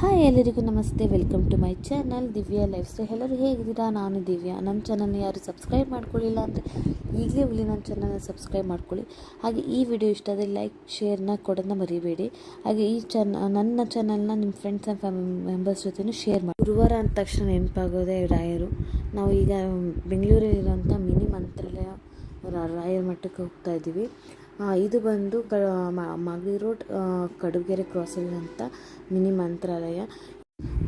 Hi ಎಲ್ಲರಿಗೂ ನಮಸ್ತೆ, welcome to my channel Divya lifestyle. ಎಲ್ಲರೂ ಹೇಗಿದ್ದೀರಾ? ನಾನು ದಿವ್ಯಾ. ನಮ್ಮ ಚಾನಲ್ನ ಯಾರು ಸಬ್ಸ್ಕ್ರೈಬ್ ಮಾಡ್ಕೊಳ್ಳಿಲ್ಲ ಅಂದರೆ ಈಗಲೇ ಹೋಗಿ ನನ್ನ ಚಾನಲ್ನ ಸಬ್ಸ್ಕ್ರೈಬ್ ಮಾಡ್ಕೊಳ್ಳಿ. ಹಾಗೆ ಈ ವಿಡಿಯೋ ಇಷ್ಟ ಆದರೆ ಲೈಕ್ ಶೇರ್ನ ಕೊಡೋದನ್ನ ಮರಿಬೇಡಿ. ಹಾಗೆ ಈ ಚಾನ, ನನ್ನ ಚಾನಲ್ನ ನಿಮ್ಮ ಫ್ರೆಂಡ್ಸ್ ಆ್ಯಂಡ್ ಫ್ಯಾಮಿಲಿ ಮೆಂಬರ್ಸ್ ಜೊತೆನೂ ಶೇರ್ ಮಾಡಿ. ಗುರುವಾರ ಅಂದ ತಕ್ಷಣ ನೆನಪಾಗೋದೇ ರಾಯರು. ನಾವು ಈಗ ಬೆಂಗಳೂರಲ್ಲಿರುವಂಥ ಮಿನಿ ಮಂತ್ರಾಲಯ ರಾಯರ ಮಟ್ಟಕ್ಕೆ ಹೋಗ್ತಾ ಇದ್ದೀವಿ. ಇದು ಬಂದು ಕ ಮಾಗಡಿ ರೋಡ್ ಕಡುಗೆರೆ ಕ್ರಾಸಲ್ಲಿ ಅಂತ ಮಿನಿ ಮಂತ್ರಾಲಯ.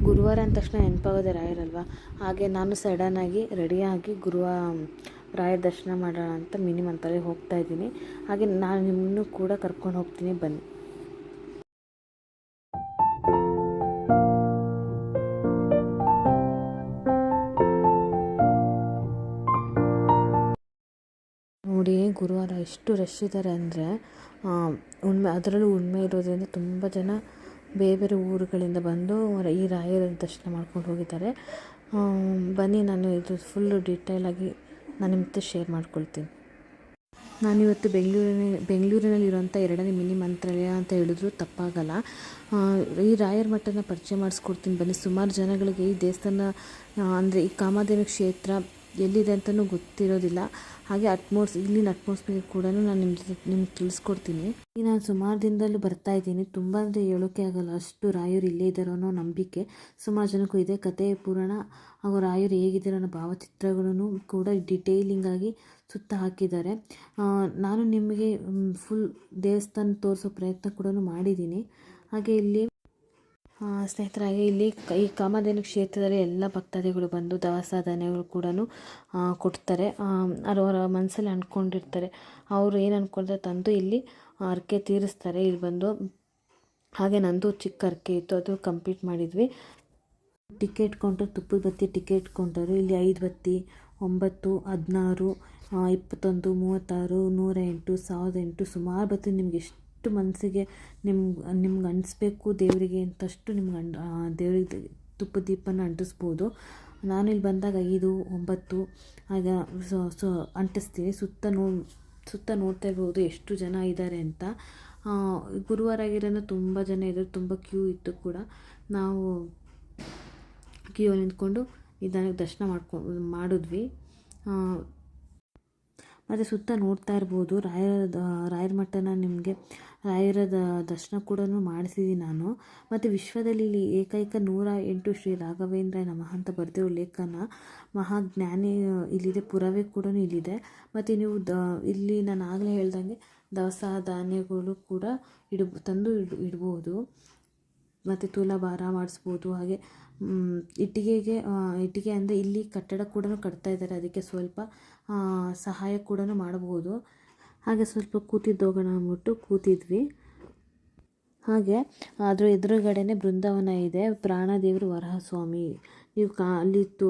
ಗುರುವಾರ ಅಂದ ತಕ್ಷಣ ನೆನಪಾಗೋದೆ ರಾಯರಲ್ವಾ? ಹಾಗೆ ನಾನು ಸಡನ್ನಾಗಿ ರೆಡಿಯಾಗಿ ಗುರುವ, ರಾಯರ ದರ್ಶನ ಮಾಡೋಣ ಅಂತ ಮಿನಿ ಮಂತ್ರಾಲಯ ಹೋಗ್ತಾ ಇದ್ದೀನಿ. ಹಾಗೆ ನಾನು ನಿಮ್ಮನ್ನು ಕೂಡ ಕರ್ಕೊಂಡು ಹೋಗ್ತೀನಿ, ಬನ್ನಿ. ಗುರುವಾರ ಎಷ್ಟು ರಶ್ ಇದ್ದಾರೆ ಅಂದರೆ ಉಣ್ಮೆ, ಅದರಲ್ಲೂ ಉಣ್ಮೆ ಇರೋದ್ರಿಂದ ತುಂಬ ಜನ ಬೇರೆ ಬೇರೆ ಊರುಗಳಿಂದ ಬಂದು ಈ ರಾಯರ ದರ್ಶನ ಮಾಡ್ಕೊಂಡು ಹೋಗಿದ್ದಾರೆ. ಬನ್ನಿ, ನಾನು ಇದು ಫುಲ್ಲು ಡೀಟೇಲಾಗಿ ನಾನು ನಿಮ್ಮತ್ತೆ ಶೇರ್ ಮಾಡ್ಕೊಳ್ತೀನಿ. ನಾನಿವತ್ತು ಬೆಂಗಳೂರಿನ ಬೆಂಗಳೂರಿನಲ್ಲಿರುವಂಥ ಎರಡನೇ ಮಿನಿ ಮಂತ್ರಾಲಯ ಅಂತ ಹೇಳಿದ್ರು ತಪ್ಪಾಗಲ್ಲ. ಈ ರಾಯರ ಮಠನ ಪರಿಚಯ ಮಾಡಿಸ್ಕೊಡ್ತೀನಿ ಬನ್ನಿ. ಸುಮಾರು ಜನಗಳಿಗೆ ಈ ದೇವಸ್ಥಾನ ಅಂದರೆ ಈ ಕಾಮಧೇನು ಕ್ಷೇತ್ರ ಎಲ್ಲಿದೆ ಅಂತಲೂ ಗೊತ್ತಿರೋದಿಲ್ಲ. ಹಾಗೆ ಅಟ್ಮೋಸ್ ಇಲ್ಲಿನ ಅಟ್ಮೋಸ್ಫಿಯರ್ ಕೂಡ ನಾನು ನಿಮ್ಮ ನಿಮ್ಗೆ ತಿಳಿಸ್ಕೊಡ್ತೀನಿ. ಈಗ ನಾನು ಸುಮಾರು ದಿನದಲ್ಲೂ ಬರ್ತಾ ಇದ್ದೀನಿ. ತುಂಬ ಅಂದರೆ ಹೇಳೋಕೆ ಆಗಲ್ಲ. ಅಷ್ಟು ರಾಯರು ಇಲ್ಲೇ ಇದ್ದಾರೋ ಅನ್ನೋ ನಂಬಿಕೆ. ಸುಮಾರು ಜನಕ್ಕೂ ಇದೆ. ಕತೆ ಪುರಾಣ ಹಾಗೂ ರಾಯರು ಹೇಗಿದ್ದಾರೆ ಅನ್ನೋ ಭಾವಚಿತ್ರಗಳನ್ನು ಕೂಡ ಡಿಟೇಲಿಂಗ್ ಆಗಿ ಸುತ್ತ ಹಾಕಿದ್ದಾರೆ. ನಾನು ನಿಮಗೆ ಫುಲ್ ದೇವಸ್ಥಾನ ತೋರಿಸೋ ಪ್ರಯತ್ನ ಕೂಡ ಮಾಡಿದ್ದೀನಿ. ಹಾಗೆ ಇಲ್ಲಿ ಸ್ನೇಹಿತರಾಗಿ ಇಲ್ಲಿ ಈ ಕಾಮಧೇನು ಕ್ಷೇತ್ರದಲ್ಲಿ ಎಲ್ಲ ಭಕ್ತಾದಿಗಳು ಬಂದು ದವಸ ಧಾನ್ಯಗಳು ಕೂಡ ಕೊಡ್ತಾರೆ. ಅವರವರ ಮನಸ್ಸಲ್ಲಿ ಅಂದ್ಕೊಂಡಿರ್ತಾರೆ ಅವರು ಏನು ಅಂದ್ಕೊಂಡ್ರೆ ತಂದು ಇಲ್ಲಿ ಹರಕೆ ತೀರಿಸ್ತಾರೆ. ಇಲ್ಲಿ ಬಂದು ಹಾಗೆ ನಂದು ಚಿಕ್ಕ ಹರಕೆ ಇತ್ತು. ಅದು ಕಂಪ್ಲೀಟ್ ಮಾಡಿದ್ವಿ. ಟಿಕೆಟ್ ಕೌಂಟರ್ ತುಪ್ಪದ ಬತ್ತಿ ಟಿಕೆಟ್ ಕೌಂಟರು ಇಲ್ಲಿ ಐದು ಬತ್ತಿ, ಒಂಬತ್ತು, ಹದಿನಾರು ಇಪ್ಪತ್ತೊಂದು, ಮೂವತ್ತಾರು, ನೂರ ಎಂಟು, ಸಾವಿರದ ಎಂಟು, ಸುಮಾರು ಬತ್ತಿ ನಿಮ್ಗೆ ಎಷ್ಟು ಮನಸ್ಸಿಗೆ ನಿಮ್ಗೆ ನಿಮ್ಗೆ ಅನಿಸ್ಬೇಕು ದೇವರಿಗೆ ಅಂತಷ್ಟು ನಿಮ್ಗೆ ಅಂಡ್ ದೇವರಿಗೆ ತುಪ್ಪ ದೀಪನ ಅಂಟಿಸ್ಬೋದು. ನಾನು ಇಲ್ಲಿ ಬಂದಾಗ ಐದು, ಒಂಬತ್ತು, ಆಗ ಸೊ ಸೊ ಅಂಟಿಸ್ತೀನಿ ಸುತ್ತ ನೋ, ಸುತ್ತ ನೋಡ್ತಾ ಇರ್ಬೋದು ಎಷ್ಟು ಜನ ಇದ್ದಾರೆ ಅಂತ. ಗುರುವಾರ ಆಗಿರೋದ್ರಿಂದ ತುಂಬ ಜನ ಇದ್ದರು ತುಂಬ ಕ್ಯೂ ಇತ್ತು ಕೂಡ. ನಾವು ಕ್ಯೂ ನಿಂತ್ಕೊಂಡು ನಿಧಾನಕ್ಕೆ ದರ್ಶನ ಮಾಡ್ಕೊ, ಮಾಡಿದ್ವಿ. ಮತ್ತು ಸುತ್ತ ನೋಡ್ತಾ ಇರ್ಬೋದು. ರಾಯರ ರಾಯರ ಮಠನ ನಿಮಗೆ ರಾಯರ ದರ್ಶನ ಕೂಡ ಮಾಡಿಸಿದ್ದೀನಿ ನಾನು. ಮತ್ತು ವಿಶ್ವದಲ್ಲಿ ಇಲ್ಲಿ ಏಕೈಕ ನೂರ ಎಂಟು ಶ್ರೀ ರಾಘವೇಂದ್ರ ನಮಃ ಅಂತ ಬರೆದಿರೋ ಲೇಖನ ಮಹಾಜ್ಞಾನಿ ಇಲ್ಲಿದೆ, ಪುರಾವೆ ಕೂಡ ಇಲ್ಲಿದೆ. ಮತ್ತು ನೀವು ದ, ಇಲ್ಲಿ ನಾನು ಆಗಲೇ ಹೇಳ್ದಂಗೆ ದವಸ ಧಾನ್ಯಗಳು ಕೂಡ ಇಡ, ತಂದು ಇಡ್, ಇಡ್ಬೋದು. ಮತ್ತು ತುಲಾಭಾರ ಮಾಡಿಸ್ಬೋದು. ಹಾಗೆ ಇಟ್ಟಿಗೆಗೆ ಇಟ್ಟಿಗೆ ಅಂದರೆ ಇಲ್ಲಿ ಕಟ್ಟಡ ಕೂಡ ಕಟ್ತಾ ಇದ್ದಾರೆ. ಅದಕ್ಕೆ ಸ್ವಲ್ಪ ಸಹಾಯ ಕೂಡ ಮಾಡಬಹುದು ಹಾಗೆ ಸ್ವಲ್ಪ ಕೂತಿದ್ದೋಗೋಣ ಅಂದ್ಬಿಟ್ಟು ಕೂತಿದ್ವಿ. ಹಾಗೆ ಅದರ ಎದುರುಗಡೆನೆ ಬೃಂದಾವನ ಇದೆ, ಪ್ರಾಣದೇವರು ವರಹಸ್ವಾಮಿ. ನೀವು ಕಾ ಅಲ್ಲಿ ತು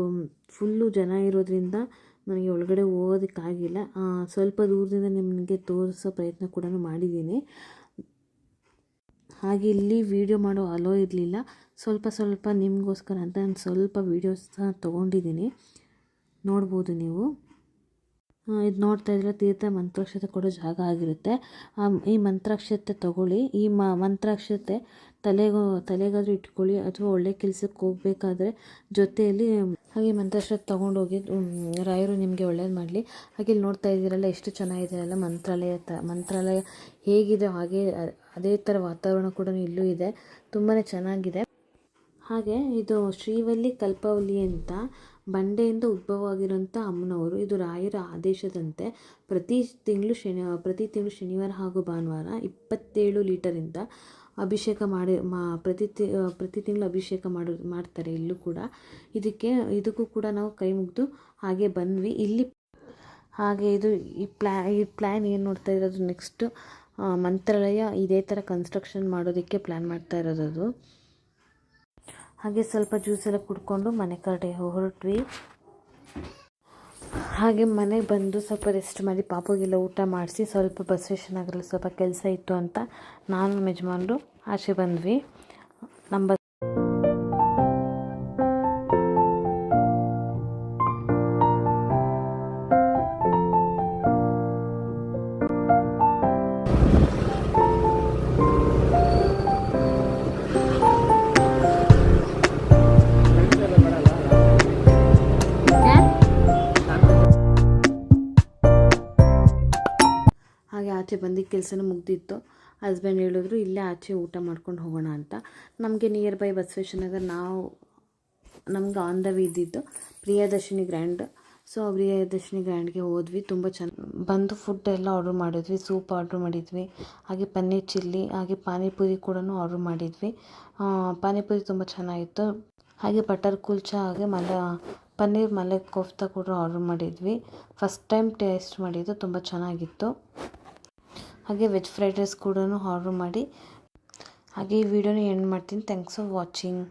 ಫುಲ್ಲು ಜನ ಇರೋದ್ರಿಂದ ನನಗೆ ಒಳಗಡೆ ಹೋಗೋದಕ್ಕಾಗಿಲ್ಲ ಸ್ವಲ್ಪ ದೂರದಿಂದ ನಿಮಗೆ ತೋರಿಸೋ ಪ್ರಯತ್ನ ಕೂಡ ಮಾಡಿದ್ದೀನಿ. ಹಾಗೆ ಇಲ್ಲಿ ವೀಡಿಯೋ ಮಾಡೋ ಅಲೋ ಇರಲಿಲ್ಲ. ಸ್ವಲ್ಪ ಸ್ವಲ್ಪ ನಿಮಗೋಸ್ಕರ ಅಂತ ನಾನು ಸ್ವಲ್ಪ ವೀಡಿಯೋಸ್ನ ತೊಗೊಂಡಿದ್ದೀನಿ. ನೋಡ್ಬೋದು ನೀವು. ಇದು ನೋಡ್ತಾ ಇದ್ರೆ ತೀರ್ಥ ಮಂತ್ರಾಕ್ಷತೆ ಕೊಡೋ ಜಾಗ ಆಗಿರುತ್ತೆ. ಈ ಮಂತ್ರಾಕ್ಷತೆ ತಗೊಳ್ಳಿ. ಈ ಮ, ಮಂತ್ರಾಕ್ಷತೆ ತಲೆಗೂ, ತಲೆಗಾದರೂ ಇಟ್ಕೊಳ್ಳಿ, ಅಥವಾ ಒಳ್ಳೆ ಕೆಲಸಕ್ಕೆ ಹೋಗಬೇಕಾದ್ರೆ ಜೊತೆಯಲ್ಲಿ ಹಾಗೆ ಮಂತ್ರಾಕ್ಷತೆ ತೊಗೊಂಡೋಗಿ ರಾಯರು ನಿಮಗೆ ಒಳ್ಳೇದು ಮಾಡಲಿ. ಹಾಗೆ ಇಲ್ಲಿ ನೋಡ್ತಾ ಇದ್ದೀರಲ್ಲ, ಎಷ್ಟು ಚೆನ್ನಾಗಿದೆ ಅಲ್ಲ ಮಂತ್ರಾಲಯ ತ, ಮಂತ್ರಾಲಯ ಹೇಗಿದೆ, ಹಾಗೆ ಅದೇ ಥರ ವಾತಾವರಣ ಕೂಡ ಇಲ್ಲೂ ಇದೆ. ತುಂಬಾ ಚೆನ್ನಾಗಿದೆ. ಹಾಗೆ ಇದು ಶ್ರೀವಲ್ಲಿ ಕಲ್ಪವಲ್ಲಿ ಅಂತ ಬಂಡೆಯಿಂದ ಉದ್ಭವವಾಗಿರುವಂಥ ಅಮ್ಮನವರು, ಇದು ರಾಯರ ಆದೇಶದಂತೆ ಪ್ರತಿ ತಿಂಗಳು ಶನಿ, ಪ್ರತಿ ತಿಂಗಳು ಶನಿವಾರ ಹಾಗೂ ಭಾನುವಾರ ಇಪ್ಪತ್ತೇಳು ಲೀಟರಿಂದ ಅಭಿಷೇಕ ಮಾಡಿ, ಮಾ, ಪ್ರತಿ ತಿ, ಪ್ರತಿ ತಿಂಗಳು ಅಭಿಷೇಕ ಮಾಡು, ಮಾಡ್ತಾರೆ ಇಲ್ಲೂ ಕೂಡ. ಇದಕ್ಕೆ, ಇದಕ್ಕೂ ಕೂಡ ನಾವು ಕೈ ಮುಗಿದು ಹಾಗೆ ಬಂದ್ವಿ. ಇಲ್ಲಿ ಹಾಗೆ ಇದು ಈ ಪ್ಲ್ಯಾ ಈ ಪ್ಲ್ಯಾನ್ ಏನು ನೋಡ್ತಾ ಇರೋದು? ನೆಕ್ಸ್ಟು ಮಂತ್ರಾಲಯ ಇದೇ ಥರ ಕನ್ಸ್ಟ್ರಕ್ಷನ್ ಮಾಡೋದಕ್ಕೆ ಪ್ಲ್ಯಾನ್ ಮಾಡ್ತಾ ಇರೋದು ಹಾಗೆ ಸ್ವಲ್ಪ ಜ್ಯೂಸ್ ಎಲ್ಲ ಕುಡ್ಕೊಂಡು ಮನೆ ಕಡೆ ಹೊರಟ್ವಿ. ಹಾಗೆ ಮನೆಗೆ ಬಂದು ಸ್ವಲ್ಪ ರೆಸ್ಟ್ ಮಾಡಿ ಪಾಪುಗೆಲ್ಲ ಊಟ ಮಾಡಿಸಿ ಸ್ವಲ್ಪ ಬಸ್ವೇಶ್ನ ಆಗಿರಲಿ ಸ್ವಲ್ಪ ಕೆಲಸ ಇತ್ತು ಅಂತ ನಾನು ಯಜಮಾನ್ರು ಆಚೆ ಬಂದ್ವಿ. ನಮ್ಮ ಬಸ್ ಆಚೆ ಬಂದು ಕೆಲಸನೂ ಮುಗ್ದಿತ್ತು. ಹಸ್ಬೆಂಡ್ ಹೇಳಿದ್ರು, ಇಲ್ಲೇ ಆಚೆ ಊಟ ಮಾಡ್ಕೊಂಡು ಹೋಗೋಣ ಅಂತ. ನಮಗೆ ನಿಯರ್ ಬೈ ಬಸವೇಶ್ವರನಗರ್ ನಾವು, ನಮ್ಗೆ ಆನ್ ದ ವೇ ಇದ್ದಿದ್ದು ಪ್ರಿಯದರ್ಶಿನಿ ಗ್ರ್ಯಾಂಡ್ ಸೊ ಪ್ರಿಯದರ್ಶಿನಿ ಗ್ರ್ಯಾಂಡ್ಗೆ ಹೋದ್ವಿ. ತುಂಬ ಚೆನ್ನ, ಬಂದು ಫುಡ್ ಎಲ್ಲ ಆರ್ಡ್ರ್ ಮಾಡಿದ್ವಿ. ಸೂಪ್ ಆರ್ಡ್ರ್ ಮಾಡಿದ್ವಿ. ಹಾಗೆ ಪನ್ನೀರ್ ಚಿಲ್ಲಿ, ಹಾಗೆ ಪಾನಿಪುರಿ ಕೂಡ ಆರ್ಡ್ರ್ ಮಾಡಿದ್ವಿ. ಪಾನಿಪುರಿ ತುಂಬ ಚೆನ್ನಾಗಿತ್ತು. ಹಾಗೆ ಬಟರ್ ಕುಲ್ಚಾ ಹಾಗೆ ಮಲ, ಪನ್ನೀರ್ ಮಲೆ ಕೋಫ್ತಾ ಕೂಡ ಆರ್ಡ್ರ್ ಮಾಡಿದ್ವಿ. ಫಸ್ಟ್ ಟೈಮ್ ಟೇಸ್ಟ್ ಮಾಡಿದ್ದು ತುಂಬ ಚೆನ್ನಾಗಿತ್ತು. ಹಾಗೆ ವೆಜ್ ಫ್ರೈಡ್ ರೈಸ್ ಕೂಡ ಆರ್ಡ್ರ್ ಮಾಡಿ ಹಾಗೆ ಈ ವಿಡಿಯೋನ ಎಂಡ್ ಮಾಡ್ತೀನಿ. Thanks for watching